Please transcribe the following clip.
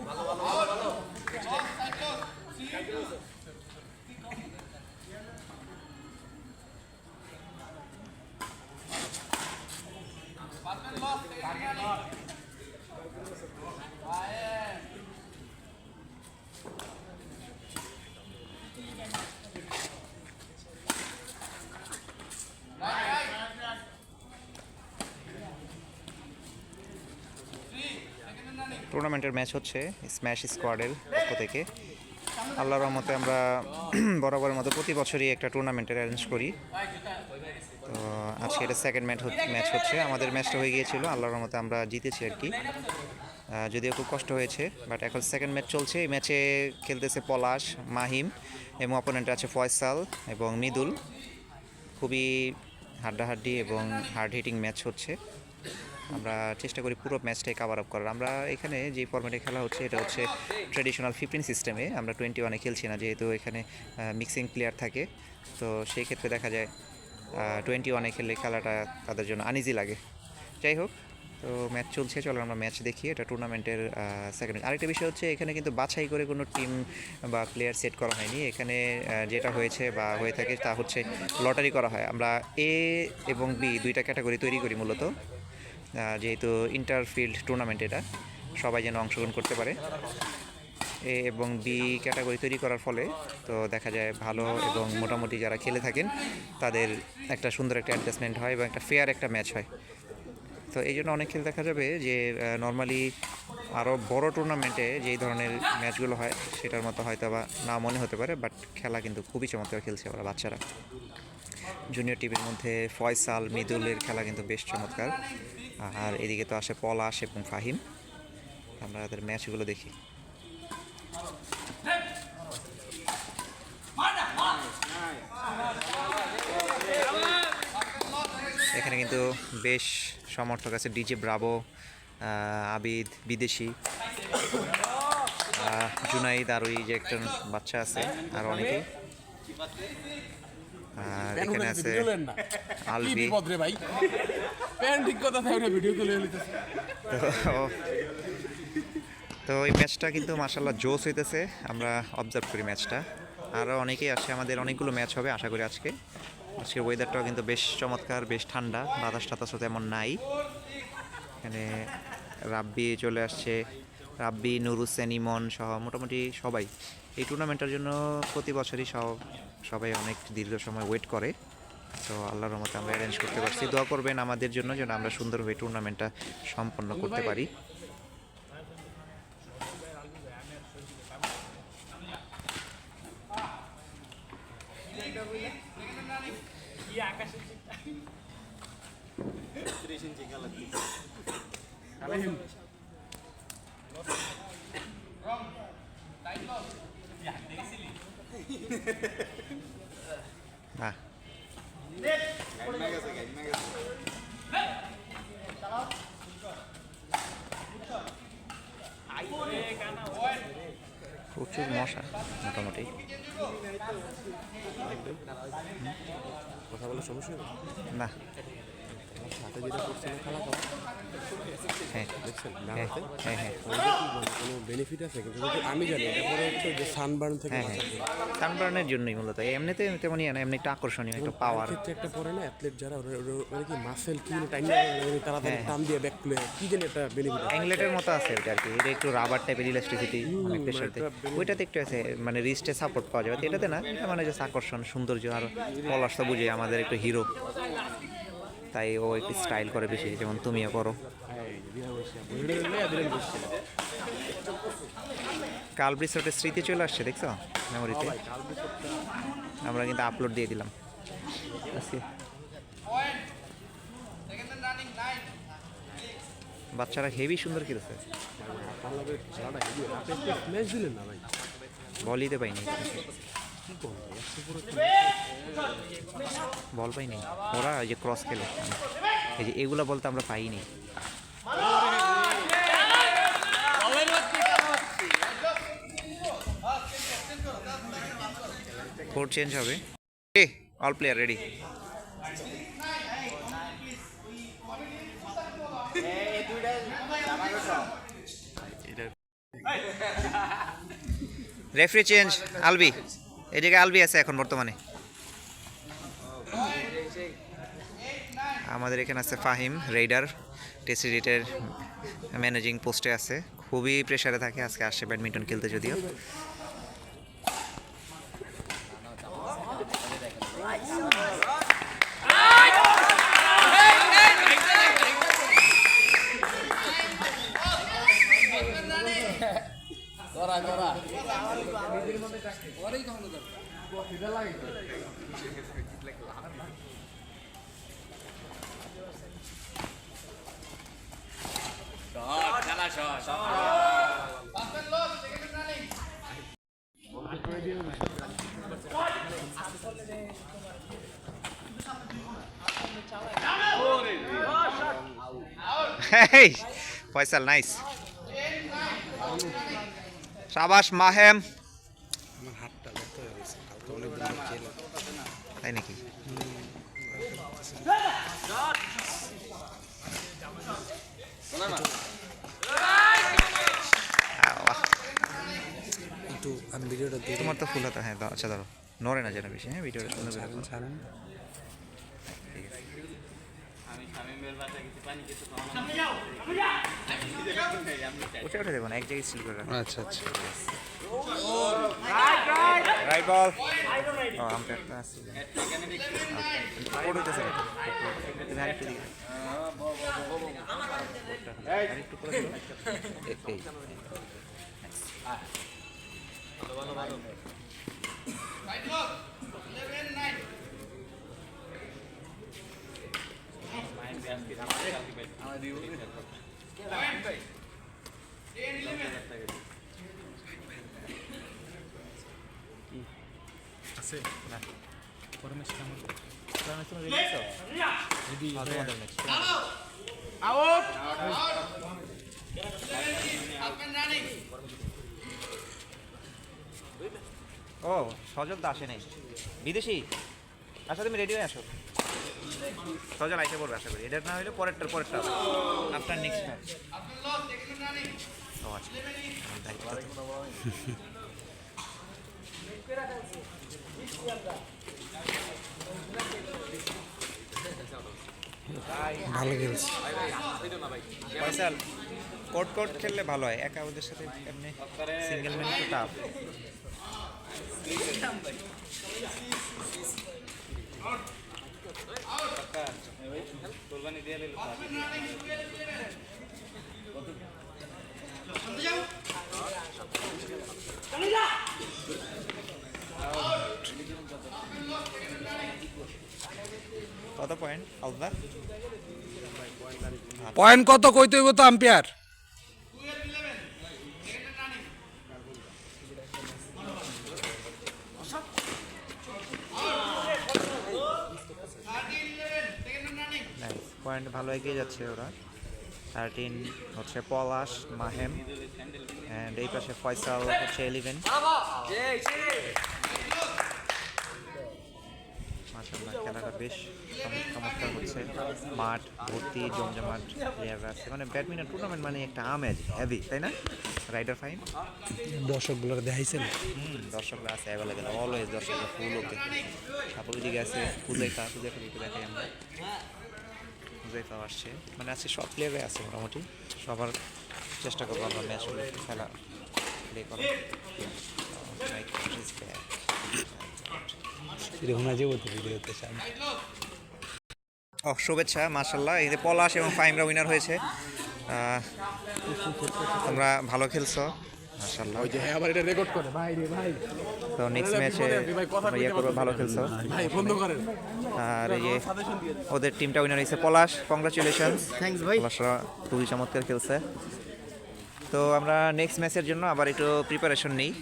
ভালো ভালো ভালো ভালো টুর্নামেন্টের ম্যাচ হচ্ছে স্ম্যাশ স্কোয়াডের পক্ষ থেকে। আল্লাহর রহমতে আমরা বরাবরের মতো প্রতি বছরই একটা টুর্নামেন্টের অ্যারেঞ্জ করি। তো আজকে এটা সেকেন্ড ম্যাচ ম্যাচ হচ্ছে। আমাদের ম্যাচটা হয়ে গিয়েছিল, আল্লাহর রহমতে আমরা জিতেছি আর কি। যদিও খুব কষ্ট হয়েছে বাট এখন সেকেন্ড ম্যাচ চলছে। এই ম্যাচে খেলতেছে পলাশ, মাহিম এবং অপোনেন্ট আছে ফয়সাল এবং মিদুল। খুবই হাড্ডাহাড্ডি এবং হার্ড হিটিং ম্যাচ হচ্ছে। আমরা চেষ্টা করি পুরো ম্যাচটাই কাভার আপ করার। আমরা এখানে যে ফর্মেটে খেলা হচ্ছে, এটা হচ্ছে ট্রেডিশনাল ফিফটিন সিস্টেমে আমরা টোয়েন্টি ওয়ানে খেলছি না, যেহেতু এখানে মিক্সিং প্লেয়ার থাকে। তো সেই ক্ষেত্রে দেখা যায় টোয়েন্টি ওয়ানে খেললে খেলাটা তাদের জন্য আনইজি লাগে। যাই হোক, তো ম্যাচ চলছে, চলো আমরা ম্যাচ দেখি। এটা টুর্নামেন্টের সেকেন্ড আরেকটা বিষয় হচ্ছে, এখানে কিন্তু বাছাই করে কোনো টিম বা প্লেয়ার সেট করা হয়নি। এখানে যেটা হয়েছে বা হয়ে থাকে, তা হচ্ছে লটারি করা হয়। আমরা এ এবং বি দুইটা ক্যাটাগরি তৈরি করি মূলত। যেহেতু ইন্টারফিল্ড টুর্নামেন্ট এটা, সবাই যেন অংশগ্রহণ করতে পারে। এ এবং বি ক্যাটাগরি তৈরি করার ফলে তো দেখা যায় ভালো এবং মোটামুটি যারা খেলে থাকেন, তাদের একটা সুন্দর একটা অ্যাডজাস্টমেন্ট হয় এবং একটা ফেয়ার একটা ম্যাচ হয়। তো এই জন্য অনেক খেল দেখা যাবে যে নর্মালি আরও বড় টুর্নামেন্টে যেই ধরনের ম্যাচগুলো হয়, সেটার মতো হয়তো বা না মনে হতে পারে বাট খেলা কিন্তু খুবই চমৎকার খেলছে ওরা বাচ্চারা। জুনিয়র টিভির মধ্যে ফয়সাল, মৃদুলের খেলা কিন্তু বেশ চমৎকার। আর এদিকে তো আসে পলাশ এবং ফাহিম। আমরা তাদের ম্যাচগুলো দেখি। এখানে কিন্তু বেশ সমর্থক আছে ডিজে ব্রাভো আবিদ, বিদেশি। জুনাইদ আর ওই যে একজন বাচ্চা আছে, আর অনেকে আর এখানে আছে আলবি। বিপদ রে ভাই? প্যান্ট ঠিক কথা থাকে ভিডিও তুলে নিতেছে। তো তো এই ম্যাচটা কিন্তু মার্শাল্লাহ জোস হইতেছে। আমরা অবজার্ভ করি ম্যাচটা। আরও অনেকেই আসে আমাদের অনেকগুলো ম্যাচ হবে আশা করি আজকে। আজকের ওয়েদারটাও কিন্তু বেশ চমৎকার বেশ ঠান্ডা বাতাস টাতাসও তেমন নাই। এখানে রাব্বি চলে আসছে। রাব্বি নুরুসেন ইমন সহ মোটামুটি সবাই এই টুর্নামেন্টের জন্য প্রতি বছরই সব, সবাই অনেক দীর্ঘ সময় ওয়েট করে। তো আল্লাহর রহমতে আমরা অ্যারেঞ্জ করতে পারছি। দোয়া করবেন আমাদের জন্য যেন আমরা সুন্দরভাবে টুর্নামেন্টটা সম্পন্ন করতে পারি। না প্রচুর মশা মোটামুটি। কথা বলার সমস্যা না। যেটা করছে খেলা খাওয়া হ্যাঁ দেখছেন হ্যাঁ হ্যাঁ হ্যাঁ কোনো বেনিফিট আছে কিন্তু আমি জানি এটা পরে হচ্ছে যে সানবার্ন থেকে হ্যাঁ হ্যাঁ সানবার্নের জন্যই মূলত। এমনিতে তেমনই না এমনি একটা আকর্ষণীয় একটা পাওয়ার ক্ষেত্রে একটা পরে না অ্যাথলেট যারা মানে কি মাসেল কি টাইম তাড়াতাড়ি হ্যাঁ। টান দিয়ে ব্যাক প্লে কি জানি একটা বেনিফিট অ্যাংলেটের মতো আছে এটা আর কি এটা একটু রাবার টাইপের ইলাস্টিসিটি অনেক ওইটাতে একটু আছে মানে রিস্টে সাপোর্ট পাওয়া যাবে এটাতে না মানে জাস্ট আকর্ষণ সৌন্দর্য আর পলাশ তো বুঝে আমাদের একটু হিরো তাই ও একটু স্টাইল করে বেশি, যেমন তুমিও করো। কাল রিসোর্টের স্মৃতি চলে আসছে, দেখছ? মেমোরিতে আমরা কিন্তু আপলোড দিয়ে দিলাম। বাচ্চারা হেভি সুন্দর খেলছে। ম্যাচ দিলেন বল পাইনি। ওরা যে ক্রস খেলে। এই যে এগুলো বলতে আমরা পাইনি। কোড চেঞ্জ হবে। A all player ready referee change Albi এদিকে আলবি আছে এখন বর্তমানে। আমাদের এখানে আছে ফাহিম, রেইডার টেসিডিটের ম্যানেজিং পোস্টে আছে। খুবই প্রেসারে থাকে আজকে আসছে ব্যাডমিন্টন খেলতে যদিও। হেই ফয়সাল নাইস সাবাস মাহেম আমার তাই নাকি? একটু আমি ভিডিওটা তোমার তো ফুল হাতা হ্যাঁ আচ্ছা ধরো নড়ে না যেন বেশি হ্যাঁ ভিডিওটা সুন্দর ছাড়েন ছাড়েন। উঠে উঠে দেবো না এক জায়গায় সিল করে রাখো। আচ্ছা আচ্ছা। রাইট বল ও আম্পায়ার তো আছে কোড হইতেছে না তুমি আরেকটু তোমাদের match। ও সজল তো আসে নাই। বিদেশি? আচ্ছা তুমি রেডি হয়ে আসো সজল আইসে পড়বে আশা করি। এটা না হলে পরেরটার পরেরটা আফটার নেক্সট ম্যাচ ও আচ্ছা। ভালো খেলছে। ফয়সাল কোর্ট কোর্ট খেললে ভালো হয়। একা ওদের সাথে এমনি সিঙ্গেল ম্যান তো টাফ কত পয়েন্ট আলদা পয়েন্ট কত কইতে হইব তো আম্পায়ার? পয়েন্ট ভালো এগিয়ে যাচ্ছে ওরা। থার্টিন হচ্ছে পলাশ মাহেম অ্যান্ড এই পাশে ফয়সাল হচ্ছে ইলেভেন মাশাআল্লাহ খেলাটা বেশ চমৎ- চমৎকার হচ্ছে। মাঠ ভর্তি জমজমাট প্লেয়াররা আছে। মানে ব্যাডমিন্টন টুর্নামেন্ট মানে একটা আমেজ হেভি তাই না? রাইডার ফাইন দর্শকগুলোর দেখাইছেন? দর্শকরা আছে অ্যাভেলেবেল অলওয়েজ দর্শকরা ফুল ওকে তারপর ওইদিকে আছে হুজাইফা হুজাইফা একটু দেখাই আমরা। হুজাইফাও আসছে। মানে আজকে সব প্লেয়ারে আছে মোটামুটি। সবার চেষ্টা করব আমরা ম্যাচগুলো খেলা প্লে করার। এরকম চান শুভেচ্ছা মাশাল্লাহ এই যে পলাশ এবং ফাইমরা উইনার হয়েছে। তোমরা ভালো খেলছো মাশাল্লাহ ওই যে হ্যাঁ আবার এটা রেকর্ড করে। ভাই রে ভাই। তো নেক্সট ম্যাচে ইয়ে করবে ভালো খেলছো। ভাই বন্ধ করেন। আর এই ওদের টিমটা উইনার হয়েছে পলাশ কংগ্রাচুলেশন থ্যাঙ্কস ভাই। পলাশরা খুবই চমৎকার খেলছে। তো আমরা নেক্সট ম্যাচের জন্য আবার একটু প্রিপারেশন নিই।